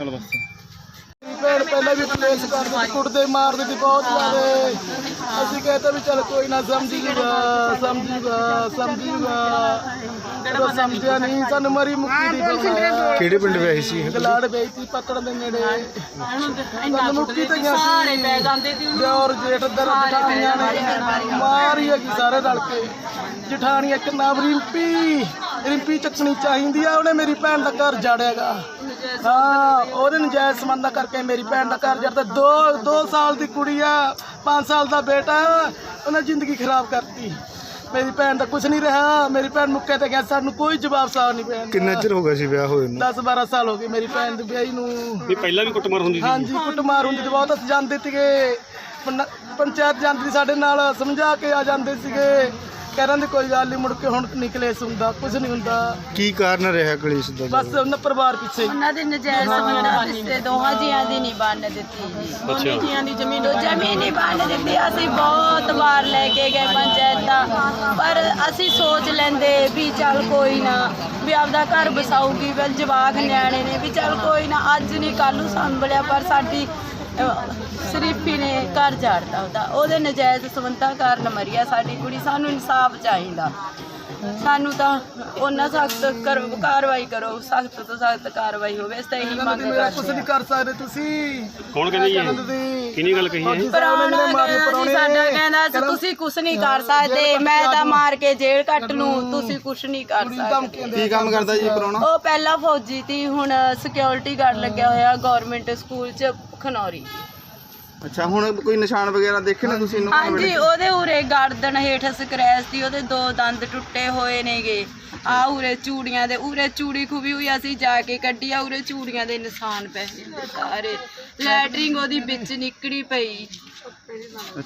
ਚਲੋ ਬਸ। ਭੈਣ ਪਹਿਲਾਂ ਵੀ ਕਲੇਸ਼ ਕਰਦੇ ਸੀ ਕੁੱਟਦੇ ਮਾਰਦੇ ਸੀ ਬਹੁਤ ਜ਼ਿਆਦੇ। ਅਸੀਂ ਕਹਤੇ ਵੀ ਚੱਲ ਕੋਈ ਨਾ ਸਮਝੂਗਾ ਸਮਝੂਗਾ ਸਮਝੂਗਾ ਜਦੋਂ ਸਮਝਿਆ ਨਹੀਂ ਸਾਨੂੰ ਮਰੀ ਮੁੱਕੀ ਦੀ ਬਣਾ ਕਿਹੜੇ ਪਿੰਡ ਵਿਆਹੀ ਸੀ? ਗਲਾੜ ਵੇਚੀ ਪਤੜ ਦੇ ਨੇੜੇ। ਸਾਨੂੰ ਮੁੱਕੀ ਤੇ ਗਿਆ ਸਾਰੇ ਪੈ ਜਾਂਦੇ ਸੀ ਔਰ ਜੇਠ ਦਰ ਜਠਾਣੀਆਂ ਨੇ। ਮਾਰੀ ਹੈਗੀ ਸਾਰੇ ਰਲ ਕੇ। ਜਠਾਣੀ ਇੱਕ ਨਾਮ ਰਿੰਪੀ। ਰਿੰਪੀ ਚੱਕਣੀ ਚਾਹੀਦੀ ਆ ਉਹਨੇ ਮੇਰੀ ਭੈਣ ਦਾ ਘਰ ਜਾੜਿਆਗਾ। ਹਾਂ ਉਹਦੇ ਨਜਾਇਜ਼ ਸੰਬੰਧਾਂ ਕਰਕੇ ਮੇਰੀ ਭੈਣ ਦਾ ਘਰ ਜੜਦਾ ਦੋ ਦੋ ਸਾਲ ਦੀ ਕੁੜੀ ਆ 5 ਸਾਲ ਦਾ ਬੇਟਾ ਉਹਨੇ ਜ਼ਿੰਦਗੀ ਖਰਾਬ ਕਰਤੀ। ਮੇਰੀ ਭੈਣ ਦਾ ਕੁਝ ਨਹੀਂ ਰਿਹਾ ਮੇਰੀ ਭੈਣ ਮੁੱਕੇ ਤੇ ਗਿਆ ਸਾਨੂੰ ਕੋਈ ਜਵਾਬ ਸਾਹ ਨਹੀਂ ਭੈਣ ਕਿੰਨਾ ਚਿਰ ਹੋ ਗਿਆ ਸੀ ਵਿਆਹ ਹੋਏ ਨੂੰ? 10 12 ਸਾਲ ਹੋ ਗਏ ਮੇਰੀ ਭੈਣ ਦੀ ਵਿਆਹੀ ਨੂੰ। ਵੀ ਪਹਿਲਾਂ ਵੀ ਕੁੱਟਮਾਰ ਹੁੰਦੀ ਸੀ? ਹਾਂਜੀ ਕੁੱਟਮਾਰ ਹੁੰਦੀ ਤੇ ਬਹੁਤ ਅਸੀਂ ਜਾਂਦੇ ਸੀਗੇ ਪੰਚਾਇਤ ਜਾਂਦੀ ਸੀ ਸਾਡੇ ਨਾਲ ਸਮਝਾ ਕੇ ਆ ਜਾਂਦੇ ਸੀਗੇ। ਕਹਿਰਾਂ ਦੀ ਕੋਈ ਗੱਲ ਨਹੀਂ ਮੁੜ ਕੇ ਹੁਣ ਨਿਕਲੇ ਹੁੰਦਾ ਕੁਝ ਨਹੀਂ ਹੁੰਦਾ। ਕੀ ਕਾਰਨ ਰਿਹਾ ਕਲੇਸ਼ ਦਾ ਬਸ ਉਹਨਾਂ ਪਰਿਵਾਰ ਪਿੱਛੇ। ਉਹਨਾਂ ਦੇ ਨਜਾਇਜ਼ ਸੰਬੰਧਾਂ ਤੇ ਦੋਹਾਂ ਜੀਆਂ ਦੀ ਨਹੀਂ ਬੰਨ ਦਿੱਤੀ ਜੀ। ਅੱਛਾ। ਜੀਆਂ ਦੀ ਜ਼ਮੀਨ ਉਹ ਜ਼ਮੀਨ ਨਹੀਂ ਬੰਨ ਦਿੱਤੀ ਅਸੀਂ ਬਹੁਤ ਵਾਰ ਲੈ ਕੇ ਗਏ ਪੰਚਾਇਤਾਂ। ਪਰ ਅਸੀਂ ਸੋਚ ਲੈਂਦੇ ਵੀ ਚੱਲ ਕੋਈ ਨਾ ਵੀ ਆਪਦਾ ਘਰ ਬਸਾਊਗੀ ਵੀ ਜਵਾਕ ਨਿਆਣੇ ਨੇ ਵੀ ਚੱਲ ਕੋਈ ਨਾ ਅੱਜ ਨਹੀਂ ਕੱਲ ਨੂੰ ਸੰਭਲਿਆ ਪਰ ਸਾਡੀ ਸ਼ਰੀਫੀ ਨੇ ਘਰ ਝਾੜਤਾ ਉਹਦਾ। ਉਹਦੇ ਨਜਾਇਜ਼ ਸੰਬੰਧਾਂ ਕਾਰਨ ਮਰੀਆ ਸਾਡੀ ਕੁੜੀ। ਸਾਨੂੰ ਇਨਸਾਫ ਚਾਹੀਦਾ। ਸਾਨੂੰ ਤਾਂ ਉਹਨਾਂ ਸਖਤ ਕਰੋ ਕਾਰਵਾਈ ਕਰੋ। ਸਖਤ ਤੋਂ ਸਖਤ ਕਾਰਵਾਈ ਹੋਵੇ ਇਸ ਤਾਂ ਇਹੀ ਮੰਗ ਕੁਝ ਕਰਦੇ ਨਹੀਂ ਕਰ ਸਕਦੇ ਤੁਸੀਂ? ਕੌਣ ਕਹਿੰਦਾ? ਤੁਸੀਂ ਕਿੰਨੀ ਗੱਲ ਕਹੀ ਹੈ? ਸੀ, ਸਾਡਾ ਕਹਿੰਦਾ ਸੀ ਤੁਸੀਂ ਕੁਝ ਨਹੀਂ ਕਰ ਸਕਦੇ। ਮੈਂ ਤਾਂ ਮਾਰ ਕੇ ਜੇਲ੍ਹ ਕੱਟ ਲੂੰ। ਤੁਸੀਂ ਕੁਝ ਨਹੀਂ ਕਰ ਸਕਦੇ। ਕੀ ਕੰਮ ਕਰਦਾ ਜੀ ਪਰੋਣਾ? ਉਹ ਪਹਿਲਾਂ ਫੌਜੀ ਸੀ ਹੁਣ ਸਿਕਿਉਰਿਟੀ ਗਾਰਡ ਲੱਗਿਆ ਹੋਇਆ। ਗਵਰਨਮੈਂਟ ਸਕੂਲ ਚ ਖਨੌਰੀ ਅੱਛਾ ਹੁਣ ਕੋਈ ਨਿਸ਼ਾਨ ਵਗੈਰਾ ਦੇਖੇ ਨਾ ਤੁਸੀਂ ਇਹਨੂੰ? ਹਾਂਜੀ ਉਹਦੇ ਉਰੇ ਗਰਦਨ ਹੇਠ ਸਕ੍ਰੈਚ ਸੀ ਉਹਦੇ ਦੋ ਦੰਦ ਟੁੱਟੇ ਹੋਏ ਨੇਗੇ। ਆ ਉਰੇ ਚੂੜੀਆਂ ਦੇ ਉਰੇ ਚੂੜੀ ਖੁਬੀ ਹੋਈ ਅਸੀਂ ਜਾ ਕੇ ਕੱਢੀ ਆ ਉਰੇ ਚੂੜੀਆਂ ਦੇ ਨਿਸ਼ਾਨ ਪਏ ਨੇ ਸਾਰੇ। ਲੈਟਰਿੰਗ ਉਹਦੀ ਵਿੱਚ ਨਿਕੜੀ ਪਈ।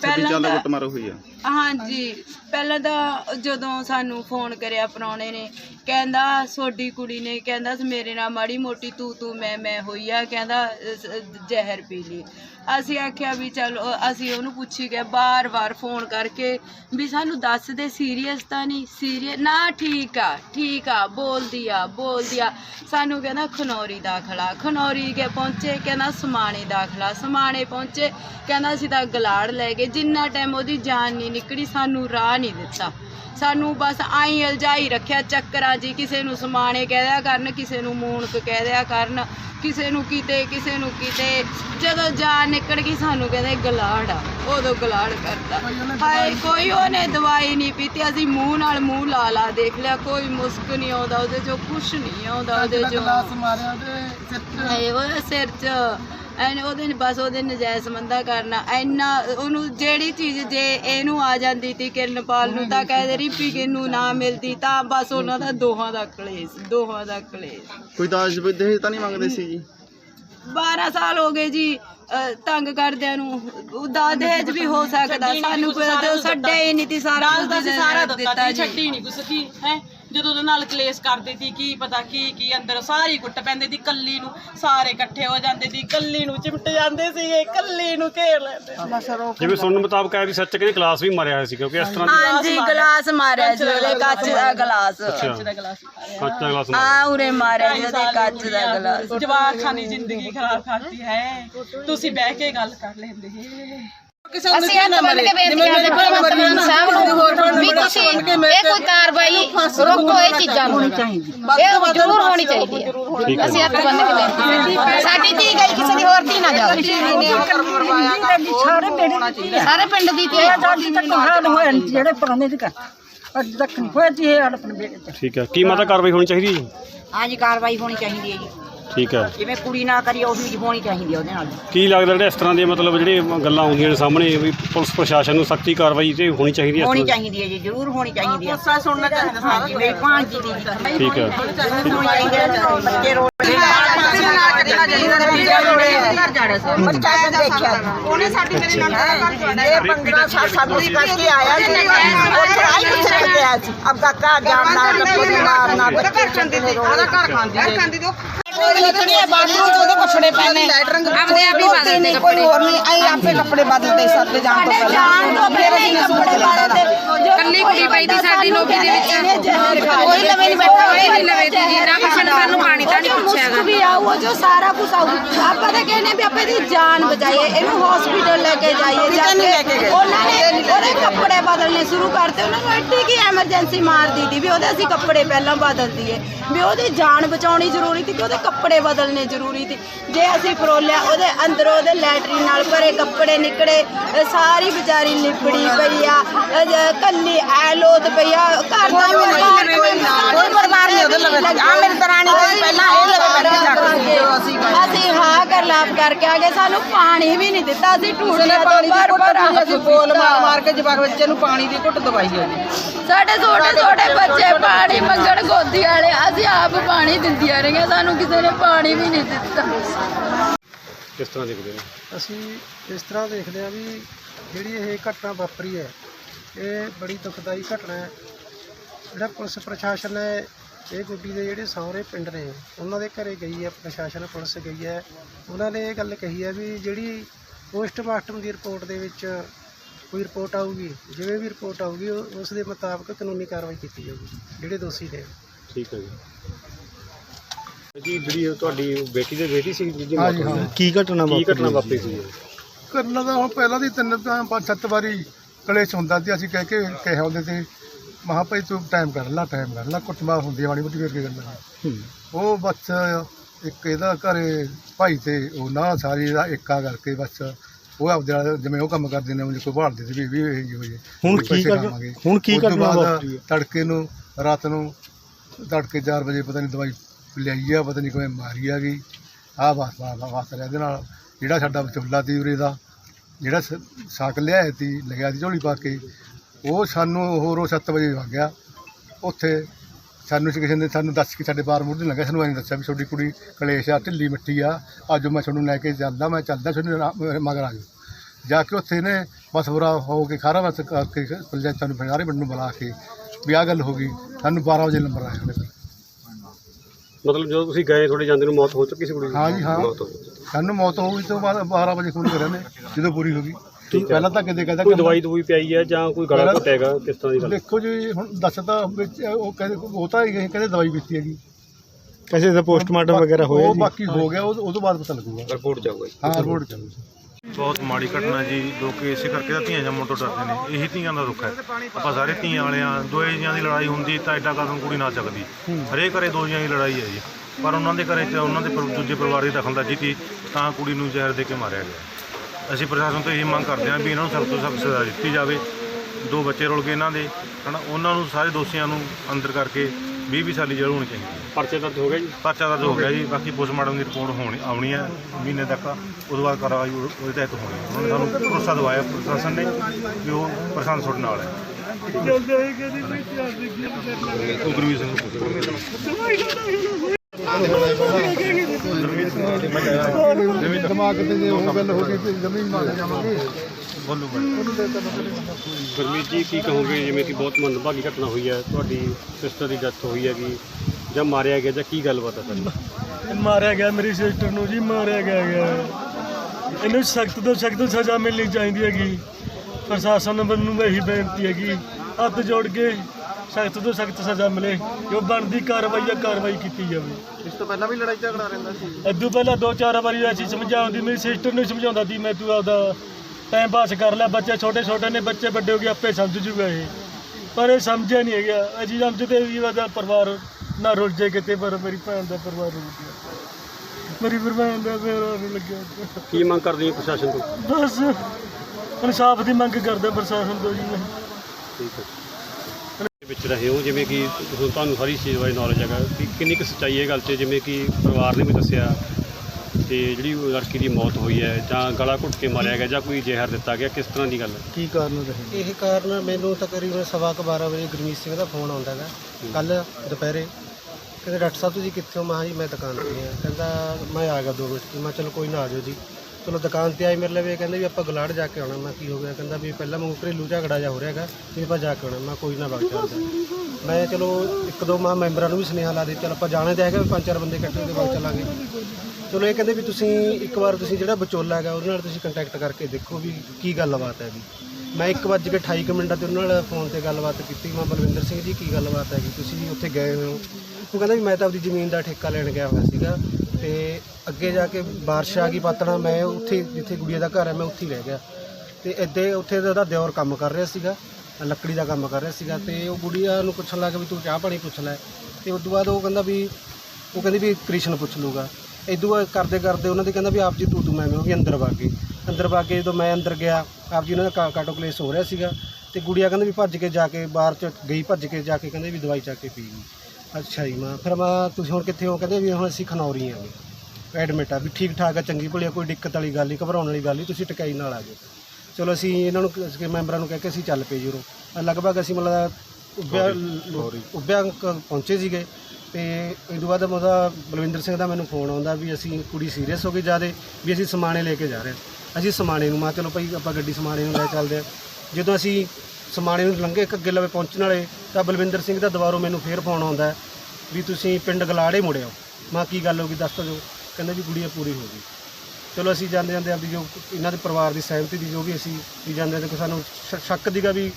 ਪਹਿਲਾਂ ਤਾਂ ਕੁੱਟਮਾਰ ਹੋਈ ਆ। ਹਾਂਜੀ ਪਹਿਲਾਂ ਤਾਂ ਜਦੋਂ ਸਾਨੂੰ ਫੋਨ ਕਰਿਆ ਪ੍ਰਾਹੁਣੇ ਨੇ ਕਹਿੰਦਾ ਸੋਡੀ ਕੁੜੀ ਨੇ ਕਹਿੰਦਾ ਮੇਰੇ ਨਾਲ ਮਾੜੀ ਮੋਟੀ ਤੂੰ ਤੂੰ ਮੈਂ ਮੈਂ ਹੋਈ ਆ। ਕਹਿੰਦਾ ਅਹ, ਸ- ਜ਼ਹਿਰ ਪੀ ਲਈ। ਅਸੀਂ ਆਖਿਆ ਵੀ ਚਲ ਅਸੀਂ ਉਹਨੂੰ ਪੁੱਛੀ ਗਏ ਬਾਰ-ਬਾਰ ਫੋਨ ਕਰਕੇ ਵੀ ਸਾਨੂੰ ਦੱਸ ਦੇ ਸੀਰੀਅਸ ਤਾਂ ਨਹੀਂ ਸੀਰੀਅਸ ਨਾ ਠੀਕ ਆ ਠੀਕ ਆ ਬੋਲਦੀ ਆ ਬੋਲਦੀ ਆ। ਸਾਨੂੰ ਕਹਿੰਦਾ ਖਨੌਰੀ ਦਾਖਲਾ। ਖਨੌਰੀ ਕੇ ਪਹੁੰਚੇ ਕਹਿੰਦਾ ਸਮਾਣੇ ਦਾਖਲਾ। ਸਮਾਣੇ ਪਹੁੰਚੇ ਕਹਿੰਦਾ ਅਸੀਂ ਤਾਂ ਗਲਾੜ ਲੈ ਗਏ ਜਿੰਨਾ ਟਾਈਮ ਉਹਦੀ ਜਾਨ ਨਹੀਂ ਨਿਕਲੀ ਸਾਨੂੰ ਰਾਹ ਨਹੀਂ ਦਿੱਤਾ। ਸਾਨੂੰ ਬਸ ਆਈ ਅਲਜਾਈ ਰੱਖਿਆ ਚੱਕਰਾਂ ਜੀ ਕਿਸੇ ਨੂੰ ਸਮਾਣੇ ਕਹਿ ਦਿਆ ਕਰਨ ਕਿਸੇ ਨੂੰ ਮੂਣਕ ਕਹਿ ਦਿਆ ਕਰਨ ਕਿਸੇ ਨੂੰ ਕਿਤੇ ਕਿਸੇ ਨੂੰ ਕਿਤੇ। ਜਦੋਂ ਜਾਨ ਨਿਕਲ ਗਈ ਸਾਨੂੰ ਕਹਿੰਦੇ ਗਲਾੜ ਆ ਉਦੋਂ ਗਲਾੜ ਕਰਤਾ। ਹਾਏ ਕੋਈ ਉਹਨੇ ਦਵਾਈ ਨਹੀਂ ਪੀਤੀ। ਅਸੀਂ ਮੂੰਹ ਨਾਲ ਮੂੰਹ ਲਾ ਲਾ ਦੇਖ ਲਿਆ ਕੋਈ ਮੁਸਕ ਨਹੀਂ ਆਉਂਦਾ ਉਹਦੇ ਚੋਂ ਕੁਛ ਨਹੀਂ ਆਉਂਦਾ ਉਹਦੇ ਚੋਂ। ਗਲਾਸ ਮਾਰਿਆ ਸਿਰ 'ਚ। ਐਨ ਉਹਦੇ ਨੇ ਬਸ ਉਹਦੇ ਨਜਾਇਜ਼ ਸੰਬੰਧਾ ਕਰਨਾ ਐਨਾ ਉਹਨੂੰ ਜਿਹੜੀ ਚੀਜ਼ ਜੇ ਇਹਨੂੰ ਆ ਜਾਂਦੀ ਤੀ ਕਿਰਨਪਾਲ ਨੂੰ ਤਾਂ ਕਹਿੰਦੇ ਰਿਪੀ ਕਿ ਨੂੰ ਨਾ ਮਿਲਦੀ ਤਾਂ ਬਸ ਉਹਨਾਂ ਦਾ ਦੋਹਾਂ ਦਾ ਕਲੇਸ਼ ਦੋਹਾਂ ਦਾ ਕਲੇਸ਼। ਕੋਈ ਦਾਜ ਦਹੇਜ ਤਾਂ ਨਹੀਂ ਮੰਗਦੇ ਸੀ ਜੀ? 12 ਸਾਲ ਹੋ ਗਏ ਜੀ ਅਹ, ਤੰਗ ਕਰਦਿਆਂ ਨੂੰ। ਉਹਦਾ ਦਹੇਜ ਵੀ ਹੋ ਸਕਦਾ ਸਾਨੂੰ ਕੋਈ ਤਾਂ ਛੱਡਿਆ ਹੀ ਨਹੀਂ ਤੀ ਸਾਰਾ ਦਾ ਸੀ ਸਾਰਾ ਦਿੱਤਾ ਜੀ। ਛੱਡੀ ਨਹੀਂ ਕੁਛ। ਕੀ ਹੈ? ਜਦੋਂ ਉਹਦੇ ਨਾਲ ਕਲੇਸ਼ ਕਰਦੇ ਸੀ ਕੀ ਪਤਾ ਕੀ ਕੀ ਅੰਦਰ ਸਾਰੀ ਕੁੱਟ ਪੈਂਦੇ ਸੀ ਕੱਲੀ ਨੂੰ ਸਾਰੇ ਇਕੱਠੇ ਹੋ ਜਾਂਦੇ ਸੀ ਕੱਲੀ ਨੂੰ ਚਿਮਟ ਜਾਂਦੇ ਸੀਗੇ ਕੱਲੀ ਨੂੰ ਘੇਰ ਲੈਂਦੇ ਜਿਵੇਂ ਸੁਣਨ ਮੁਤਾਬਕ ਹੈ ਵੀ ਸੱਚ ਕਹਿੰਦੇ ਕਲਾਸ ਵੀ ਮਾਰਿਆ ਹੋਇਆ ਸੀ ਕਿਉਂਕਿ ਇਸ ਤਰ੍ਹਾਂ ਦੀ ਹਾਂਜੀ ਗਲਾਸ ਮਾਰਿਆ। ਜੀ ਉਹਦੇ ਕੱਚ ਦਾ ਗਲਾਸ। ਕੱਚ ਦਾ ਗਲਾਸ ਮਾਰਿਆ। ਆ ਉਰੇ ਮਾਰਿਆ ਜੀ ਉਹਦੇ ਕੱਚ ਦਾ ਗਲਾਸ। ਜਵਾਖਾਨੀ ਜ਼ਿੰਦਗੀ ਖਰਾਬ ਕਰਤੀ ਹੈ। ਤੁਸੀਂ ਬਹਿ ਕੇ ਗੱਲ ਕਰ ਲੈਂਦੇ। ਅਸੀਂ ਹੱਥ ਬੰਨ ਕੇ ਬੇਨਤੀ ਕਰਦੇ ਭਗਵੰਤ ਮਾਨ ਸਾਹਿਬ ਨੂੰ ਵੀ ਤੁਸੀਂ ਇਹ ਕੋਈ ਕਾਰਵਾਈ ਰੋਕੋ ਇਹ ਚੀਜ਼ਾਂ ਨੂੰ। ਇਹ ਜ਼ਰੂਰ ਹੋਣੀ ਚਾਹੀਦੀ ਹੈ। ਅਸੀਂ ਹੱਥ ਬੰਨ ਕੇ ਬੇਨਤੀ ਕਰਦੇ। ਸਾਡੀ ਧੀ ਗਈ ਕਿਸੇ ਦੀ ਹੋਰ ਧੀ ਨਾ ਜਾਵੇ। ਸਾਰੇ ਪਿੰਡ ਦੀ ਧੀ ਹੈ। ਜਿਹੜੇ ਪੁਰਾਣੇ ਦੀ ਕਰ ਅੱਜ ਤੱਕ ਨਹੀਂ ਹੋਇਆ ਜੀ ਇਹ ਆਪਣੇ ਬੇਟੇ ਤੇ ਠੀਕ ਹੈ। ਕੀ ਮਾਤਾ ਕਾਰਵਾਈ ਹੋਣੀ ਚਾਹੀਦੀ ਹੈ ਜੀ? ਹਾਂਜੀ ਕਾਰਵਾਈ ਹੋਣੀ ਚਾਹੀਦੀ ਹੈ ਜੀ। ਠੀਕ ਹੈ ਜਿਵੇਂ ਕੁੜੀ ਨਾ ਕਰੀ ਉਹੀ ਜੀ ਹੋਣੀ ਚਾਹੀਦੀ ਹੈ ਉਹਦੇ ਨਾਲ ਕੀ ਲੱਗਦਾ ਜਿਹੜੇ ਇਸ ਤਰ੍ਹਾਂ ਦੇ ਮਤਲਬ ਜਿਹੜੇ ਗੱਲਾਂ ਆਉਂਦੀਆਂ ਨੇ ਸਾਹਮਣੇ ਵੀ ਪੁਲਿਸ ਪ੍ਰਸ਼ਾਸਨ ਨੂੰ ਸਖਤੀ ਕਾਰਵਾਈ ਤੇ ਹੋਣੀ ਚਾਹੀਦੀ ਹੈ ਇਸ ਹੋਣੀ ਤਰ੍ਹਾਂ ਚਾਹੀਦੀ ਹੈ ਜੀ ਜ਼ਰੂਰ ਹੋਣੀ ਚਾਹੀਦੀ ਹੈ ਗੁੱਸਾ ਸੁਣਨਾ ਚਾਹੀਦਾ ਸਾਰਾ ਮੇਰੀ ਭਾਂਜੀ ਦੀ ਜੀ ਦੀ? ਠੀਕ ਹੈ ਹੋਣੀ ਚਾਹੀਦੀ ਹੈ ਬੱਚੇ ਰੋੜੇ ਬੱਚਾ ਨੇ ਦੇਖਿਆ ਉਹਨੇ ਸਾਡੀ ਮੇਰੇ ਨਾਲ ਇਹ 15 ਸਾਲ ਸਾਡੀ ਕਰਕੇ ਆਇਆ ਸੀ ਉਹ ਪੜਾਈ ਕਿੱਥੇ ਕਰਕੇ ਆਇਆ ਸੀ ਅਬ ਕਾਕਾ ਜਾਣਨਾ ਲੱਭੀ ਮਾਰਨਾ ਬੱਚੇ ਚੰਦੇ ਦੇ ਉਹਦਾ ਘਰ ਖਾਂਦੀ ਹੈ ਲੱਗਣੀ ਹੈ ਬਾਥਰੂਮ ਚ ਉਹਦੇ ਕੱਪੜੇ ਪਹਿਨੇ ਆਪਦੇ ਆਪ ਹੀ ਬਦਲਦੇ ਕੋਈ ਹੋਰ ਨਹੀਂ ਆਈ ਆਪੇ ਕੱਪੜੇ ਬਦਲਦੇ ਸਾਡੇ ਜਾਣ ਤੋਂ ਪਹਿਲਾਂ ਕੱਲੀ ਕੁੜੀ ਪਈ ਦੀ ਸਾਡੀ ਲੋਬੀ ਦੇ ਵਿੱਚ। ਦੀ ਜੀ ਸਾਰਾ ਕੁਝ ਆਊ। ਆਪਾਂ ਤਾਂ ਕਹਿੰਦੇ ਵੀ ਆਪਾਂ ਇਹਦੀ ਜਾਨ ਬਚਾਈਏ ਇਹਨੂੰ ਹਸਪੀਟਲ ਲੈ ਕੇ ਜਾਈਏ ਜਾ ਕੇ ਉਹਨਾਂ ਨੇ ਉਹਦੇ ਕੱਪੜੇ ਬਦਲਨੇ ਸ਼ੁਰੂ ਕਰਤੇ। ਉਹਨਾਂ ਨੂੰ ਐਡੀ ਕੀ ਐਮਰਜੈਂਸੀ ਮਾਰਦੀ ਦੀ ਵੀ ਉਹਦੇ ਅਸੀਂ ਕੱਪੜੇ ਪਹਿਲਾਂ ਬਦਲ ਦਈਏ। ਵੀ ਉਹਦੀ ਜਾਨ ਬਚਾਉਣੀ ਜ਼ਰੂਰੀ ਸੀ ਕਿ ਉਹਦੇ ਕੱਪੜੇ ਬਦਲਨੇ ਜ਼ਰੂਰੀ ਸੀ। ਜੇ ਅਸੀਂ ਫਰੋਲਿਆ ਉਹਦੇ ਅੰਦਰੋਂ ਉਹਦੇ ਲੈਟਰੀਨ ਨਾਲ ਭਰੇ ਕੱਪੜੇ ਨਿਕੜੇ ਸਾਰੀ ਵਿਚਾਰੀ ਲਿਪੜੀ ਪਈ ਆ। ਕੱਲੀ ਐ ਲੋਤ ਪਈ ਆ। ਘਰ ਦਾ ਕੋਈ ਪਰਿਵਾਰ ਨਹੀਂ ਉਹਦੇ ਲਵੇ। ਆ ਮੇਰੀ ਦਰਾਣੀ ਦੇ ਪਹਿਲਾਂ ਇਹ ਲਵੇ ਬੈਠੇ ਜਾ ਅਸੀਂ ਹਾਂ ਕਰ ਲਾਪ ਕਰਕੇ ਆ ਗਏ। ਸਾਨੂੰ ਪਾਣੀ ਵੀ ਨਹੀਂ ਦਿੱਤਾ। ਅਸੀਂ ਟੂਟੀਆਂ ਤੋਂ ਪਾਣੀ ਦੀ ਭਰ ਘੁੱਟ ਭਰ ਅਸੀਂ ਬੋਲ ਮਾਰ ਮਾਰ ਕੇ ਜਵਾਕ ਬੱਚੇ ਨੂੰ ਪਾਣੀ ਦੀ ਘੁੱਟ ਦਵਾਈ ਹੈ ਜੀ। ਸਾਡੇ ਛੋਟੇ ਛੋਟੇ ਬੱਚੇ ਪਾਣੀ ਮੰਗਣ ਗੋਦੀ ਵਾਲੇ ਅਸੀਂ ਆਪ ਪਾਣੀ ਦਿੰਦੀਆਂ ਰਹੀਆਂ। ਸਾਨੂੰ ਕਿਸੇ ਨੇ ਪਾਣੀ ਵੀ ਨਹੀਂ ਦਿੱਤਾ। ਕਿਸ ਤਰ੍ਹਾਂ ਦੇਖਦੇ ਹੋ? ਅਸੀਂ ਇਸ ਤਰ੍ਹਾਂ ਦੇਖਦੇ ਹਾਂ ਵੀ ਜਿਹੜੀ ਇਹ ਘਟਨਾ ਵਾਪਰੀ ਹੈ ਇਹ ਬੜੀ ਦੁਖਦਾਈ ਘਟਨਾ ਹੈ। ਜਿਹੜਾ ਪੁਲਿਸ ਪ੍ਰਸ਼ਾਸਨ ਹੈ ਇਹ ਗੁੱਡੀ ਦੇ ਜਿਹੜੇ ਸਹੁਰੇ ਪਿੰਡ ਨੇ ਉਹਨਾਂ ਦੇ ਘਰੇ ਗਈ ਹੈ ਪ੍ਰਸ਼ਾਸਨ ਪੁਲਿਸ ਗਈ ਹੈ। ਉਹਨਾਂ ਨੇ ਇਹ ਗੱਲ ਕਹੀ ਹੈ ਵੀ ਜਿਹੜੀ ਪੋਸਟਮਾਰਟਮ ਦੀ ਰਿਪੋਰਟ ਦੇ ਵਿੱਚ ਕੋਈ ਰਿਪੋਰਟ ਆਊਗੀ ਜਿਵੇਂ ਵੀ ਰਿਪੋਰਟ ਆਊਗੀ ਉਹ- ਉਸ ਦੇ ਮੁਤਾਬਕ ਕਾਨੂੰਨੀ ਕਾਰਵਾਈ ਕੀਤੀ ਜਾਊਗੀ ਜਿਹੜੇ ਦੋਸ਼ੀ ਨੇ। ਠੀਕ ਹੈ ਜੀ। ਜੀ ਜਿਹੜੀ ਉਹ ਤੁਹਾਡੀ ਬੇਟੀ ਦੇ ਬੇਟੀ ਸੀ ਜਿਹਦੀ ਮੌਤ ਹੋਈ ਹੈ, ਕੀ ਘਟਨਾ ਕੀ ਘਟਨਾ ਵਾਪਰੀ ਸੀ ਕਰਨਾ ਤਾਂ ਹੁਣ ਪਹਿਲਾਂ ਦੀ ਤਿੰਨ ਤਾਂ ਪੰਜ ਸੱਤ ਵਾਰੀ ਕਲੇਸ਼ ਹੁੰਦਾ ਸੀ ਅਸੀਂ ਕਹਿ ਕੇ ਕਹਿ ਹੁੰਦੇ ਸੀ ਮਹਾ ਭਾਈ ਤੂੰ ਟਾਈਮ ਕੱਢ ਲੈ ਟਾਈਮ ਕੱਢ ਲੈ ਕੁੱਟਮਾਰ ਹੁੰਦੀ ਆ ਮਾੜੀ ਮੋਟੀ ਕਰਕੇ ਕਰਨਾ। ਉਹ ਬਸ ਇੱਕ ਇਹਦਾ ਘਰੇ ਭਾਈ ਤੇ ਉਹ ਨਾ ਸਾਰੀ ਦਾ ਏਕਾ ਕਰਕੇ ਬਸ ਉਹ ਆਪਦੇ ਨਾਲ ਜਿਵੇਂ ਉਹ ਕੰਮ ਕਰਦੇ ਨੇ ਉਹ ਕੋਈ ਭਾਲਦੇ ਸੀ ਵੀ ਵੀ ਇਹ ਜਿਹੀ ਹੋਈ ਹੁਣ ਕੀ ਕਰ- ਹੁਣ ਕੀ ਵਾਪਰੀ ਹੈ? ਤੜਕੇ ਨੂੰ ਰਾਤ ਨੂੰ ਤੜਕੇ 4 ਵਜੇ ਪਤਾ ਨਹੀਂ ਦਵਾਈ ਲਿਆਈ ਆ ਪਤਾ ਨਹੀਂ ਕਿਵੇਂ ਮਾਰੀ ਆ ਗਈ। ਆ ਬਸ ਬਸ ਬਸ ਇਹਦੇ ਨਾਲ ਜਿਹੜਾ ਸਾਡਾ ਵਿਚੋਲਾ ਤੀ ਉਰੇ ਦਾ ਜਿਹੜਾ ਸ- ਸਾਕ ਲਿਆਇਆ ਤੀ ਲਗਿਆ ਸੀ ਝੋਲੀ ਪਾ ਕੇ ਉਹ ਸਾਨੂੰ ਹੋਰ ਉਹ 7 ਵਜੇ ਆ ਗਿਆ। ਉੱਥੇ ਸਾਨੂੰ ਕਿਸੇ ਨੇ ਸਾਨੂੰ ਦੱਸ ਕੇ ਸਾਡੇ ਬਾਰ ਮੁੜ ਨਹੀਂ ਲੱਗਾ। ਸਾਨੂੰ ਐਂ ਦੱਸਿਆ ਵੀ ਤੁਹਾਡੀ ਕੁੜੀ ਕਲੇਸ਼ ਆ ਢਿੱਲੀ ਮਿੱਠੀ ਆ। ਅੱਜ ਮੈਂ ਤੁਹਾਨੂੰ ਲੈ ਕੇ ਚੱਲਦਾ ਮੈਂ ਚੱਲਦਾ ਤੁਹਾਨੂੰ ਮਗਰ ਆ ਜਾਓ। ਜਾ ਕੇ ਉੱਥੇ ਨੇ ਬਸ ਬੁਰਾ ਹੋ ਕੇ ਖਾਰਾ ਬਸ ਕਰਕੇ ਪੰਚਾਇਤਾਂ ਨੂੰ ਸਾਰੇ ਪਿੰਡ ਨੂੰ ਬੁਲਾ ਕੇ ਵੀ ਆਹ ਗੱਲ ਹੋ ਗਈ। ਸਾਨੂੰ 12 ਵਜੇ ਨੰਬਰ ਆਇਆ ਕੋਲ। ਮਤਲਬ ਜਦੋਂ ਤੁਸੀਂ ਗਏ ਤੁਹਾਡੇ ਜਾਂਦੇ ਨੂੰ ਮੌਤ ਹੋ ਚੁੱਕੀ ਸੀ ਕੁੜੀ ਦੀ? ਹਾਂ। ਜੀ, ਹਾਂ। ਸਾਨੂੰ ਮੌਤ ਹੋ ਗਈ ਤੋਂ ਬਾਅਦ 12 ਵਜੇ ਫੋਨ ਕਰਿਆ ਨੇ ਜਦੋਂ ਪੂਰੀ ਹੋ ਗਈ। ਪਹਿਲਾਂ ਤਾਂ ਕਿਤੇ ਕਹਿੰਦਾ ਕੋਈ ਦਵਾਈ ਦਵਾਈ ਪਿਆਈ ਹੈ ਜਾਂ ਕੋਈ ਗਲਾ ਘੁੱਟੇਗਾ ਕਿਸ ਤਰ੍ਹਾਂ ਦੀ ਗੱਲ? ਦੇਖੋ ਜੀ ਹੁਣ ਦੱਸਦਾ ਵਿੱਚ ਉਹ ਕਹਿੰਦੇ ਉਹ ਤਾਂ ਇਹ ਕਹਿੰਦੇ ਦਵਾਈ ਪੀਤੀ ਹੈਗੀ। ਕਿਸੇ ਦਾ ਪੋਸਟਮਾਰਟਮ ਵਗੈਰਾ ਹੋਇਆ ਉਹ ਜੀ। ਬਾਕੀ ਹੋ ਗਿਆ ਉਹ ਉਹ ਤੋਂ ਬਾਅਦ ਪਤਾ ਲੱਗੂਗਾ। ਰਿਪੋਰਟ ਜਾਊਗਾ ਹਾਂ ਰਿਪੋਰਟ ਚੱਲੂ ਬਹੁਤ ਮਾੜੀ ਘਟਨਾ ਜੀ ਲੋਕ ਇਸੇ ਕਰਕੇ ਤਾਂ ਧੀਆਂ ਜੰਮਣ ਤੋਂ ਡਰਦੇ ਨੇ। ਇਹੀ ਧੀਆਂ ਦਾ ਦੁੱਖ ਹੈ। ਆਪਾਂ ਸਾਰੇ ਧੀਆਂ ਵਾਲਿਆਂ ਦੋਏ ਜੀਆਂ ਦੀ ਲੜਾਈ ਹੁੰਦੀ ਤਾਂ ਐਡਾ ਕਦਮ ਕੁੜੀ ਨਾ ਚੱਕਦੀ ਹਰੇਕ ਘਰੇ ਦੋ ਜੀਆਂ ਦੀ ਲੜਾਈ ਹੈ ਜੀ। ਪਰ ਉਹਨਾਂ ਦੇ ਘਰੇ ਚ ਉਹਨਾਂ ਦੇ ਪਰ- ਦੂਜੇ ਪਰਿਵਾਰ ਦੀ ਦਖਲਅੰਦਾਜ਼ੀ ਸੀ ਤਾਂ ਕੁੜੀ ਨੂੰ ਜ਼ਹਿਰ ਦੇ ਕੇ ਮਾਰਿਆ ਗਿਆ। ਅਸੀਂ ਪ੍ਰਸ਼ਾਸਨ ਤੋਂ ਇਹ ਮੰਗ ਕਰਦੇ ਹਾਂ ਵੀ ਇਹਨਾਂ ਨੂੰ ਸਖਤ ਤੋਂ ਸਖਤ ਸਜ਼ਾ ਦਿੱਤੀ ਜਾਵੇ। ਦੋ ਬੱਚੇ ਰੁਲ ਗਏ ਇਹਨਾਂ ਦੇ ਹਨਾ ਉਹਨਾਂ ਨੂੰ ਸਾਰੇ ਦੋਸ਼ੀਆਂ ਨੂੰ ਅੰਦਰ ਕਰਕੇ 20 20 ਸਾਲੀ ਜੇਲ੍ਹ ਹੋਣੀ ਚਾਹੀਦੀ ਹੈ। ਪਰਚੇ ਦਰਜ ਹੋ ਗਿਆ ਜੀ? ਪਰਚਾ ਦਰਜ ਹੋ ਗਿਆ ਜੀ ਬਾਕੀ ਪੋਸਟਮਾਰਟਮ ਦੀ ਰਿਪੋਰਟ ਹੋਣੀ ਆਉਣੀ ਹੈ ਮਹੀਨੇ ਤੱਕ ਉਸ ਤੋਂ ਬਾਅਦ ਕਾਰਵਾਈ ਉਹ- ਉਹਦੇ ਤਹਿਤ ਹੋਣੀ ਹੈ। ਉਹਨਾਂ ਨੇ ਸਾਨੂੰ ਭਰੋਸਾ ਦਵਾਇਆ ਪ੍ਰਸ਼ਾਸਨ ਨੇ ਵੀ ਉਹ ਪ੍ਰਸ਼ਾਸਨ ਤੁਹਾਡੇ ਨਾਲ ਹੈ। ਉਹ ਗੁਰਵੀਰ ਸਿੰਘ। ਨੂੰ ਪੁੱਛੋ। ਦਿਮਾਗ ਤੇ ਜੇ ਉਹ ਗੱਲ ਹੋ ਗਈ ਤੇ ਜ਼ਮੀਨ ਮਾਰ ਜਾਵਾਂਗੇ ਬੋਲੋ ਗੁਰਮੀਤ ਜੀ ਕੀ ਕਹੋਗੇ? ਜਿਵੇਂ ਕਿ ਬਹੁਤ ਮੰਦਭਾਗੀ ਘਟਨਾ ਹੋਈ ਹੈ, ਤੁਹਾਡੀ ਸਿਸਟਰ ਦੀ ਡੈਥ ਹੋਈ ਹੈਗੀ, ਜਾਂ ਮਾਰਿਆ ਗਿਆ, ਜਾਂ ਕੀ ਗੱਲਬਾਤ ਹੈ ਸਾਰੀ ਮਾਰਿਆ ਗਿਆ ਮੇਰੀ ਸਿਸਟਰ ਨੂੰ ਜੀ, ਮਾਰਿਆ ਗਿਆ ਗਿਆ ਇਹਨੂੰ ਸਖਤ ਤੋਂ ਸਖਤ ਸਜ਼ਾ ਮਿਲਣੀ ਚਾਹੀਦੀ ਹੈਗੀ। ਪ੍ਰਸ਼ਾਸਨ ਨੂੰ ਇਹੀ ਬੇਨਤੀ ਹੈਗੀ, ਹੱਥ ਜੋੜ ਕੇ ਸਖਤ ਤੋਂ ਸਖਤ ਸਜ਼ਾ ਮਿਲੇ ਜੋ ਬਣਦੀ ਕਾਰਵਾਈ ਆ ਕਾਰਵਾਈ ਕੀਤੀ ਜਾਵੇ। ਇਸ ਤੋਂ ਪਹਿਲਾਂ ਵੀ ਲੜਾਈ ਝਗੜਾ ਰਹਿੰਦਾ ਸੀ। ਇਦੋਂ ਪਹਿਲਾਂ ਦੋ ਚਾਰ ਵਾਰੀ ਅਸੀਂ ਸਮਝਾਉਂਦੀ ਮੇਰੀ ਸਿਸਟਰ ਨੂੰ ਸਮਝਾਉਂਦਾ ਸੀ ਮੈਂ ਤੂੰ ਆਪਦਾ ਟਾਈਮ ਪਾਸ ਕਰ ਲੈ ਬੱਚੇ ਛੋਟੇ ਛੋਟੇ ਨੇ ਬੱਚੇ ਵੱਡੇ ਹੋ ਗਏ ਆਪੇ ਸਮਝ ਜੂਗਾ ਇਹ। ਪਰ ਇਹ ਸਮਝਿਆ ਨਹੀਂ ਹੈਗਾ। ਅਸੀਂ ਸਮਝਦੇ ਵੀ ਉਹਦਾ ਪਰਿਵਾਰ ਨਾ ਰੁੱਲ ਜੇ ਕਿਤੇ ਪਰ ਮੇਰੀ ਭੈਣ ਦਾ ਪਰਿਵਾਰ ਰੁੱਲ ਗਿਆ। ਮੇਰੀ ਭੈਣ ਦਾ ਪਰਿਵਾਰ ਨਹੀਂ ਲੱਗਿਆ। ਕੀ ਮੰਗ ਕਰਦੇ ਹੋ ਪ੍ਰਸ਼ਾਸਨ ਤੋਂ? ਬਸ ਇਨਸਾਫ ਦੀ ਮੰਗ ਕਰਦੇ ਪ੍ਰਸ਼ਾਸਨ ਤੋਂ ਜੀ। ਮੈਂ ਠੀਕ ਹੈ। ਵਿੱਚ ਰਹੇ ਹੋ ਜਿਵੇਂ ਕਿ ਹੁਣ ਤੁਹਾਨੂੰ ਸਾਰੀ ਚੀਜ਼ ਬਾਰੇ ਨੌਲੇਜ ਹੈਗਾ ਕਿ ਕਿੰਨੀ ਕੁ ਸੱਚਾਈ ਹੈ ਗੱਲ 'ਚ ਜਿਵੇਂ ਕਿ ਪਰਿਵਾਰ ਨੇ ਵੀ ਦੱਸਿਆ ਤੇ ਜਿਹੜੀ ਉਹ ਲੜਕੀ ਦੀ ਮੌਤ ਹੋਈ ਹੈ ਜਾਂ ਗਲਾ ਘੁੱਟ ਕੇ ਮਾਰਿਆ ਗਿਆ ਜਾਂ ਕੋਈ ਜ਼ਹਿਰ ਦਿੱਤਾ ਗਿਆ ਕਿਸ ਤਰ੍ਹਾਂ ਦੀ ਗੱਲ ਹੈ? ਕੀ ਕਾਰਨ ਰਹੇ ਇਹ ਕਾਰਨ ਮੈਨੂੰ ਤਕਰੀਬਨ ਸਵਾ ਕੁ 12 ਵਜੇ ਗੁਰਮੀਤ ਸਿੰਘ ਦਾ ਫੋਨ ਆਉਂਦਾ ਹੈਗਾ। ਕੱਲ ਦੁਪਹਿਰੇ ਕਹਿੰਦੇ ਡਾਕਟਰ ਸਾਹਿਬ ਤੁਸੀਂ ਕਿੱਥੇ ਹੋ? ਮੈਂ ਕਿਹਾ ਜੀ ਮੈਂ ਦੁਕਾਨ ਤੇ ਹਾਂ ਕਹਿੰਦਾ ਮੈਂ ਆ ਗਿਆ ਦੋ ਮਿੰਟ ਮੈਂ ਕਿਹਾ ਚਲੋ ਕੋਈ ਨਾ ਆ ਜਾਓ ਜੀ। ਚਲੋ ਦੁਕਾਨ ਤੇ ਆਏ ਮੇਰੇ ਲਈ ਕਹਿੰਦੇ ਵੀ ਆਪਾਂ ਗਲਾੜ ਜਾ ਕੇ ਆਉਣਾ, ਮੈਂ ਕੀ ਹੋ ਗਿਆ? ਕਹਿੰਦਾ ਵੀ ਪਹਿਲਾਂ ਮੈਨੂੰ ਘਰੇਲੂ ਝਗੜਾ ਜਾ ਹੋ ਰਿਹਾ ਹੈਗਾ, ਵੀ ਆਪਾਂ ਜਾ ਕੇ ਆਉਣਾ। ਮੈਂ ਕੋਈ ਨਾ ਵਗ ਚੱਲਦਾ ਮੈਂ ਚਲੋ ਇੱਕ ਦੋ ਮਾਂ ਮੈਂਬਰਾਂ ਨੂੰ ਵੀ ਸੁਨੇਹਾ ਲਾ ਦੇ, ਚਲ ਆਪਾਂ ਜਾਣੇ ਤਾਂ ਹੈਗਾ ਵੀ ਪੰਜ ਚਾਰ ਬੰਦੇ ਇਕੱਠੇ ਹੋ ਕੇ ਵਗ ਚੱਲਾਂਗੇ। ਚਲੋ ਇਹ ਕਹਿੰਦੇ ਵੀ ਤੁਸੀਂ ਇੱਕ ਵਾਰ ਤੁਸੀਂ ਜਿਹੜਾ ਵਿਚੋਲਾ ਹੈਗਾ, ਉਹਦੇ ਨਾਲ ਤੁਸੀਂ ਕੰਟੈਕਟ ਕਰਕੇ ਦੇਖੋ ਵੀ ਕੀ ਗੱਲਬਾਤ ਹੈ ਵੀ ਮੈਂ 1:28 ਮਿੰਟਾਂ ਤੇ ਉਹਨਾਂ ਨਾਲ ਫੋਨ ਤੇ ਗੱਲਬਾਤ ਕੀਤੀ, ਮੈਂ ਬਲਵਿੰਦਰ ਸਿੰਘ ਜੀ, ਕੀ ਗੱਲਬਾਤ ਹੈਗੀ ਤੁਸੀਂ ਉੱਥੇ ਗਏ ਹੋ। ਉਹ ਕਹਿੰਦਾ ਵੀ ਮੈਂ ਤਾਂ ਆਪਣੀ ਜ਼ਮੀਨ ਦਾ ਠੇਕਾ ਲੈਣ ਗਿਆ ਹੋਇਆ ਸੀਗਾ। ਤੇ ਅੱਗੇ ਜਾ ਕੇ ਬਾਰਿਸ਼ ਆ ਗਈ ਪਾਤਣਾ ਮੈਂ ਉੱਥੇ, ਜਿੱਥੇ ਗੁੜੀਆ ਦਾ ਘਰ ਹੈ, ਮੈਂ ਉੱਥੇ ਹੀ ਰਹਿ ਗਿਆ। ਤੇ ਇੱਦੇ ਉੱਥੇ ਦਾ ਉਹਦਾ ਦਿਓਰ ਕੰਮ ਕਰ ਰਿਹਾ ਸੀਗਾ, ਲੱਕੜੀ ਦਾ ਕੰਮ ਕਰ ਰਿਹਾ ਸੀਗਾ ਤੇ ਉਹ ਗੁੜੀਆ ਨੂੰ ਪੁੱਛਣ ਲੱਗਾ ਵੀ ਤੂੰ ਚਾਹ ਪਾਣੀ ਪੁੱਛ ਲੈ। ਤੇ ਉਸ ਤੋਂ ਬਾਅਦ ਉਹ ਕਹਿੰਦਾ ਵੀ, ਉਹ ਕਹਿੰਦੀ ਵੀ ਕ੍ਰਿਸ਼ਨ ਪੁੱਛ ਲੂਗਾ। ਇਦੋਂ ਬਾਅਦ ਕਰਦੇ ਕਰਦੇ ਉਹਨਾਂ ਦੇ ਕਹਿੰਦਾ ਵੀ ਆਪ ਜੀ ਤੂੰ ਤੂੰ ਮੈਂ ਮੈਂ ਉਹ ਵੀ ਅੰਦਰ ਵਗ ਗਈ। ਅੰਦਰ ਵਗ ਕੇ ਜਦੋਂ ਮੈਂ ਅੰਦਰ ਗਿਆ, ਆਪ ਜੀ ਉਹਨਾਂ ਦਾ ਕਾ- ਕਾਟੋ ਕਲੇਸ ਹੋ ਰਿਹਾ ਸੀਗਾ। ਤੇ ਗੁੜੀਆ ਕਹਿੰਦੇ ਵੀ ਭੱਜ ਕੇ ਜਾ ਕੇ ਬਾਹਰ ਚ ਗਈ, ਭੱਜ ਕੇ ਜਾ ਕੇ ਕਹਿੰਦੇ ਵੀ ਦਵਾਈ ਚੱਕ ਕੇ ਪੀ ਗਈ। ਅੱਛਾ ਜੀ ਮਾਂ ਫਿਰ ਮੈਂ ਤੁਸੀਂ ਹੁਣ ਕਿੱਥੇ ਹੋ? ਕਹਿੰਦੇ ਵੀ ਹੁਣ ਅਸੀਂ ਖਨੌਰੀ ਆਂਗੇ ਐਡਮਿਟ ਆ ਵੀ ਠੀਕ ਠਾਕ ਆ ਚੰਗੀ ਭਲੀ ਆ, ਕੋਈ ਦਿੱਕਤ ਵਾਲੀ ਗੱਲ ਨਹੀਂ ਘਬਰਾਉਣ ਵਾਲੀ ਗੱਲ ਨਹੀਂ ਤੁਸੀਂ ਟਕਾਈ ਨਾਲ ਆ ਜਾਓ। ਚਲੋ ਅਸੀਂ ਇਹਨਾਂ ਨੂੰ ਕ- ਮੈਂਬਰਾਂ ਨੂੰ ਕਹਿ ਕੇ ਅਸੀਂ ਚੱਲ ਪਏ ਜੂਰੋਂ ਲਗਭਗ ਅਸੀਂ ਮਤਲਬ ਉੱਭਿਆ ਉੱਭਿਆ ਕ- ਪਹੁੰਚੇ ਸੀਗੇ ਤੇ ਇਹ ਤੋਂ ਬਾਅਦ ਉਹਦਾ ਬਲਵਿੰਦਰ ਸਿੰਘ ਦਾ ਮੈਨੂੰ ਫੋਨ ਆਉਂਦਾ ਵੀ ਅਸੀਂ ਕੁੜੀ ਸੀਰੀਅਸ ਹੋ ਗਈ ਜਿਆਦੇ ਵੀ ਅਸੀਂ ਸਮਾਣੇ ਲੈ ਕੇ ਜਾ ਰਹੇ ਹਾਂ। ਅਸੀਂ ਸਮਾਣੇ ਨੂੰ ਮਾ ਚਲੋ ਭਾਈ ਆਪਾਂ ਗੱਡੀ ਸਮਾਣੇ ਨੂੰ ਲੈ ਚੱਲਦੇ ਹਾਂ। ਜਦੋਂ ਅਸੀਂ ਸਮਾਣੇ ਨੂੰ ਲੰਘੇ ਅੱਗੇ ਲਵੇ ਪਹੁੰਚਣ ਵਾਲੇ, ਤਾਂ ਬਲਵਿੰਦਰ ਸਿੰਘ ਦਾ ਦੁਬਾਰੋਂ ਮੈਨੂੰ ਫੇਰ ਫੋਨ ਆਉਂਦਾ ਹੈ ਵੀ ਤੁਸੀਂ ਪਿੰਡ ਗਲਾੜੇ ਮੁੜਿਓ ਮਾਂ ਕੀ ਗੱਲ ਹੋ ਗਈ, ਦੱਸ ਤਾਂ ਜੋ ਕਹਿੰਦੇ ਵੀ ਗੁੜੀਆ ਪੂਰੀ ਹੋ ਗਈ। ਚਲੋ, ਅਸੀਂ ਜਾਂਦੇ ਜਾਂਦੇ ਆਪਦੀ ਜੋ ਇਹਨਾਂ ਦੇ ਪਰਿਵਾਰ ਦੀ ਸਹਿਮਤੀ ਦੀ ਜੋ ਵੀ ਅਸੀਂ ਵੀ ਜਾਂਦੇ ਜਾਂਦੇ ਸਾਨੂੰ ਸ਼- ਸ਼ੱਕ ਦੀਗਾ ਵੀ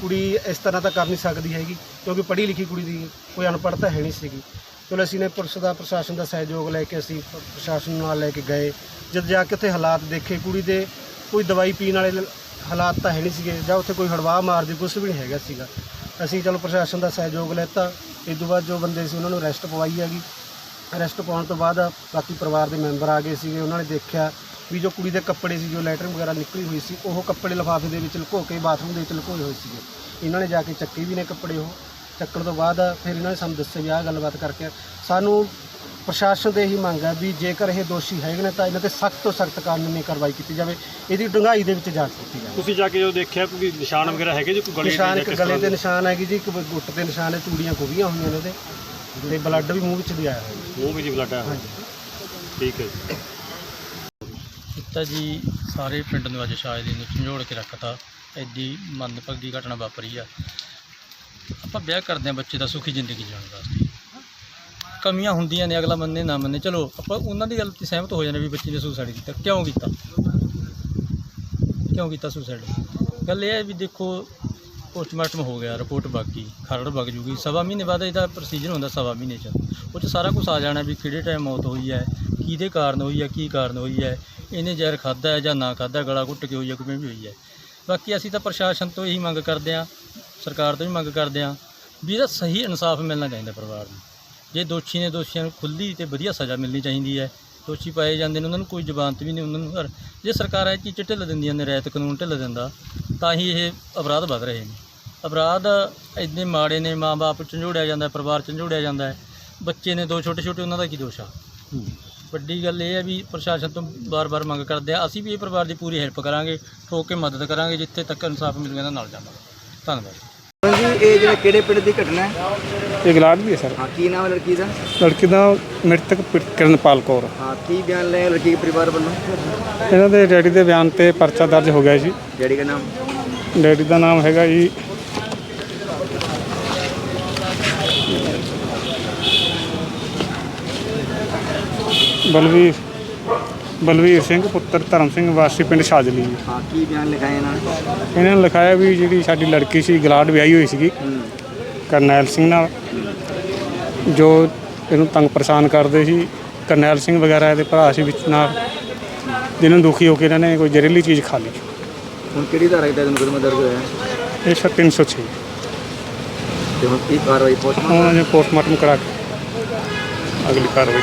ਕੁੜੀ ਇਸ ਤਰ੍ਹਾਂ ਤਾਂ ਕਰ ਨਹੀਂ ਸਕਦੀ ਹੈਗੀ, ਕਿਉਂਕਿ ਪੜ੍ਹੀ ਲਿਖੀ ਕੁੜੀ ਦੀ ਕੋਈ ਅਨਪੜ੍ਹ ਤਾਂ ਹੈ ਨਹੀਂ ਸੀਗੀ। ਚਲੋ, ਅਸੀਂ ਨੇ ਪੁਲਿਸ ਦਾ, ਪ੍ਰਸ਼ਾਸਨ ਦਾ ਸਹਿਯੋਗ ਲੈ ਕੇ ਅਸੀਂ ਪ੍ਰਸ਼ਾਸਨ ਨਾਲ ਲੈ ਕੇ ਗਏ। ਜਦ ਜਾ ਕੇ ਉੱਥੇ ਹਾਲਾਤ ਦੇਖੇ, ਕੁੜੀ ਦੇ ਕੋਈ ਦਵਾਈ ਪੀਣ ਵਾਲੇ ਹਾਲਾਤ ਤਾਂ ਹੈ ਨਹੀਂ ਸੀਗੇ, ਜਾਂ ਉੱਥੇ ਕੋਈ ਹੜਵਾ ਮਾਰਦੀ ਕੁਝ ਵੀ ਨਹੀਂ ਹੈਗਾ ਸੀਗਾ। ਅਸੀਂ ਚਲੋ ਪ੍ਰਸ਼ਾਸਨ ਦਾ ਸਹਿਯੋਗ ਲੈਤਾ। ਇਸ ਤੋਂ ਬਾਅਦ ਜੋ ਬੰਦੇ ਸੀ, ਉਹਨਾਂ ਨੂੰ ਰੈਸਟ ਪਵਾਈ ਹੈਗੀ। ਰੈਸਟ ਪਾਉਣ ਤੋਂ ਬਾਅਦ ਬਾਕੀ ਪਰਿਵਾਰ ਦੇ ਮੈਂਬਰ ਆ ਗਏ ਸੀਗੇ, ਉਹਨਾਂ ਨੇ ਦੇਖਿਆ ਵੀ ਜੋ ਕੁੜੀ ਦੇ ਕੱਪੜੇ ਸੀ, ਜੋ ਲੈਟਰ ਵਗੈਰਾ ਨਿਕਲੀ ਹੋਈ ਸੀ, ਉਹ ਕੱਪੜੇ ਲਿਫਾਫੇ ਦੇ ਵਿੱਚ ਲੁਕੋ ਕੇ ਬਾਥਰੂਮ ਦੇ ਵਿੱਚ ਲੁਕੋਏ ਹੋਏ ਸੀਗੇ। ਇਹਨਾਂ ਨੇ ਜਾ ਕੇ ਚੱਕੇ ਵੀ ਨੇ ਕੱਪੜੇ ਉਹ। ਚੱਕਣ ਤੋਂ ਬਾਅਦ ਫਿਰ ਇਹਨਾਂ ਨੇ ਸਾਨੂੰ ਦੱਸਿਆ ਵੀ ਆਹ ਗੱਲਬਾਤ ਕਰਕੇ ਸਾਨੂੰ ਪ੍ਰਸ਼ਾਸਨ ਦੇ ਹੀ ਮੰਗ ਹੈ ਵੀ ਜੇਕਰ ਇਹ ਦੋਸ਼ੀ ਹੈਗੇ ਨੇ ਤਾਂ ਇਹਨਾਂ ਤੇ ਸਖਤ ਤੋਂ ਸਖਤ ਕਾਨੂੰਨੀ ਕਾਰਵਾਈ ਕੀਤੀ ਜਾਵੇ ਇਹਦੀ ਡੂੰਘਾਈ ਦੇ ਵਿੱਚ ਜਾਂਚ ਕੀਤੀ ਜਾਵੇ। ਤੁਸੀਂ ਜਾ ਕੇ ਜਦੋਂ ਦੇਖਿਆ ਕੋਈ ਨਿਸ਼ਾਨ ਵਗੈਰਾ ਹੈਗੇ ਜੀ ਕੋਈ ਗਲੇ ਦੇ ਨਿਸ਼ਾਨ ਜਾਂ ਇੱਕ ਗਲੇ ਤੇ ਦੇ? ਨਿਸ਼ਾਨ ਹੈਗੀ ਜੀ ਇੱਕ ਗੁੱਟ ਤੇ ਨਿਸ਼ਾਨ ਹੈ ਚੂੜੀਆਂ ਖੁੱਬੀਆਂ ਹੋਈਆਂ ਨੇ ਇਹਦੇ ਤੇ। ਬਲੱਡ ਵੀ ਮੂੰਹ ਵਿੱਚ ਦੀ ਆਇਆ ਹੋਇਆ। ਮੂੰਹ ਵਿੱਚ ਬਲੱਡ ਆ ਹਾਂਜੀ। ਠੀਕ ਹੈ ਜੀ। ਤਾਂ ਜੀ ਸਾਰੇ ਪਿੰਡ ਨੂੰ ਅੱਜ ਸ਼ਾਇਦ ਨੂੰ ਝੰਜੋੜ ਕੇ ਰੱਖਤਾ। ਐਡੀ ਮੰਦਭਾਗੀ ਘਟਨਾ ਵਾਪਰੀ ਆ। ਆਪਾਂ ਵਿਆਹ ਕਰਦੇ ਆ ਬੱਚੇ ਦਾ ਸੁਖੀ ਜ਼ਿੰਦਗੀ ਜਿਉਣ ਵਾਸਤੇ। ਕਮੀਆਂ ਹੁੰਦੀਆਂ ਨੇ, ਅਗਲਾ ਮੰਨੇ, ਨਾ ਮੰਨੇ। ਚਲੋ, ਆਪਾਂ ਉਹਨਾਂ ਦੀ ਗੱਲ ਤੇ ਸਹਿਮਤ ਹੋ ਜਾਂਦੇ ਵੀ ਬੱਚੇ ਨੇ ਸੁਸਾਈਡ ਕੀਤਾ। ਕਿਉਂ ਕੀਤਾ? ਕਿਉਂ ਕੀਤਾ ਸੁਸਾਈਡ ਗੱਲ ਇਹ ਹੈ ਵੀ ਦੇਖੋ ਪੋਸਟਮਾਰਟਮ ਹੋ ਗਿਆ ਰਿਪੋਰਟ ਬਾਕੀ, ਖਰੜ ਵਗ ਜੂਗੀ। ਸਵਾ ਮਹੀਨੇ ਬਾਅਦ ਇਹਦਾ ਪ੍ਰੋਸੀਜਰ ਹੁੰਦਾ ਸਵਾ ਮਹੀਨੇ ਚ। ਉਹ ਚ ਸਾਰਾ ਕੁਝ ਆ ਜਾਣਾ ਵੀ ਕਿਹੜੇ ਟਾਈਮ ਮੌਤ ਹੋਈ ਹੈ, ਕਿਹਦੇ ਕਾਰਨ ਹੋਈ ਹੈ, ਕੀ ਕਾਰਨ ਹੋਈ ਹੈ, ਇਹਨੇ ਜ਼ਹਿਰ ਖਾਦਾ ਹੈ ਜਾਂ ਨਾ ਖਾਦਾ ਗਲਾ ਘੁੱਟ ਕੇ ਹੋਈ ਹੈ ਕਿਵੇਂ ਵੀ ਹੋਈ ਹੈ। ਬਾਕੀ ਅਸੀਂ ਤਾਂ ਪ੍ਰਸ਼ਾਸਨ ਤੋਂ ਇਹੀ ਮੰਗ ਕਰਦੇ ਹਾਂ, ਸਰਕਾਰ ਤੋਂ ਵੀ ਮੰਗ ਕਰਦੇ ਹਾਂ ਵੀ ਇਹਦਾ ਸਹੀ ਇਨਸਾਫ ਮਿਲਣਾ ਚਾਹੀਦਾ ਪਰਿਵਾਰ ਨੂੰ। ਜੇ ਦੋਸ਼ੀ ਨੇ ਦੋਸ਼ੀਆਂ ਨੂੰ ਖੁੱਲ੍ਹੀ ਤੇ ਵਧੀਆ ਸਜ਼ਾ ਮਿਲਣੀ ਚਾਹੀਦੀ ਹੈ ਦੋਸ਼ੀ ਪਾਏ ਜਾਂਦੇ ਨੇ ਉਹਨਾਂ ਨੂੰ ਕੋਈ ਜ਼ਮਾਨਤ ਵੀ ਨਹੀਂ ਉਹਨਾਂ ਨੂੰ ਪਰ ਜੇ ਸਰਕਾਰਾਂ ਇਹ ਚੀਜ਼ ਢਿੱਲ ਦਿੰਦੀਆਂ ਨੇ ਰਾਇਤ ਕਾਨੂੰਨ ਢਿੱਲ ਦਿੰਦਾ ਤਾਂ ਹੀ ਇਹ ਅਪਰਾਧ ਵੱਧ ਰਹੇ ਨੇ। ਅਪਰਾਧ ਇੰਨੇ ਮਾੜੇ ਨੇ ਮਾਂ-ਬਾਪ ਝੰਜੋੜਿਆ ਜਾਂਦਾ ਪਰਿਵਾਰ ਝੰਜੋੜਿਆ ਜਾਂਦਾ ਹੈ ਬੱਚੇ ਨੇ ਦੋ ਛੋਟੇ ਛੋਟੇ ਉਹਨਾਂ ਦਾ ਕੀ ਦੋਸ਼ ਆ? ਵੱਡੀ ਗੱਲ ਇਹ ਹੈ ਵੀ ਪ੍ਰਸ਼ਾਸਨ ਤੋਂ ਬਾਰ-ਬਾਰ ਮੰਗ ਕਰਦੇ ਆ ਅਸੀਂ ਵੀ ਇਹ ਪਰਿਵਾਰ ਦੀ ਪੂਰੀ ਹੈਲਪ ਕਰਾਂਗੇ ਠੋਕ ਕੇ ਮਦਦ ਕਰਾਂਗੇ ਜਿੱਥੇ ਤੱਕ ਇਨਸਾਫ ਮਿਲੂਗਾ ਇਹਦਾ ਨਾਲ ਜਾਵਾਂਗੇ। ਧੰਨਵਾਦ। ਇਹ ਜਿਹੜਾ ਕਿਹੜੇ ਪਿੰਡ ਦੀ ਘਟਨਾ ਹੈ? ਇਹ ਗਲਾਡ ਵੀ ਹੈ ਸਰ। ਹਾਂ ਕੀ ਨਾਮ ਹੈ ਲੜਕੀ ਦਾ? ਲੜਕੀ ਦਾ ਮ੍ਰਿਤਕ ਪ- ਕਿਰਨਪਾਲ ਕੌਰ। ਹਾਂ ਕੀ ਬਿਆਨ ਲਿਆ ਲੜਕੀ ਦੇ ਪਰਿਵਾਰ ਵੱਲੋਂ? ਇਹਨਾਂ ਦੇ ਡੈਡੀ ਦੇ ਬਿਆਨ ਤੇ ਪਰਚਾ ਦਰਜ ਹੋ ਗਿਆ ਜੀ। ਡੈਡੀ ਦਾ ਨਾਮ? ਡੈਡੀ ਦਾ ਨਾਮ ਹੈਗਾ ਜੀ। ਬਲਵੀਰ। ਬਲਵੀਰ ਸਿੰਘ ਪੁੱਤਰ ਧਰਮ ਸਿੰਘ ਵਾਸੀ ਪਿੰਡ ਸ਼ਾਜਲੀ ਜੀ। ਹਾਂ ਕੀ ਬਿਆਨ ਲਿਖਾਇਆ ਇਹਨਾਂ ਨੇ? ਇਹਨਾਂ ਨੇ ਲਿਖਾਇਆ ਵੀ ਜਿਹੜੀ ਸਾਡੀ ਲੜਕੀ ਸੀ ਗਲਾਡ ਵਿਆਹੀ ਹੋਈ ਸੀਗੀ ਕਰਨੈਲ ਸਿੰਘ ਨਾਲ। ਜੋ ਇਹਨੂੰ ਤੰਗ ਪਰੇਸ਼ਾਨ ਕਰਦੇ ਸੀ ਕਰਨੈਲ ਸਿੰਘ ਵਗੈਰਾ ਇਹਦੇ ਭਰਾ ਸੀ ਵਿੱਚ ਨਾਲ ਜਿਹਨਾਂ ਨੂੰ ਦੁਖੀ ਹੋ ਕੇ ਇਹਨਾਂ ਨੇ ਕੋਈ ਜ਼ਹਿਰੀਲੀ ਚੀਜ਼ ਖਾ ਲਈ। ਹੁਣ ਕਿਹੜੀ ਧਾਰਾ ਦਾ ਮੁਕਦਮਾ ਦਰਜ ਹੋਇਆ? ਹੈ? ਇਹ ਸਰ 306 ਤੇ ਹੁਣ ਕੀ ਕਾਰਵਾਈ ਪੋਸਟਮਾਰਟਮ? ਉਹਨਾਂ ਨੇ ਪੋਸਟਮਾਰਟਮ ਕਰਾ ਕੇ ਅਗਲੀ ਕਾਰਵਾਈ।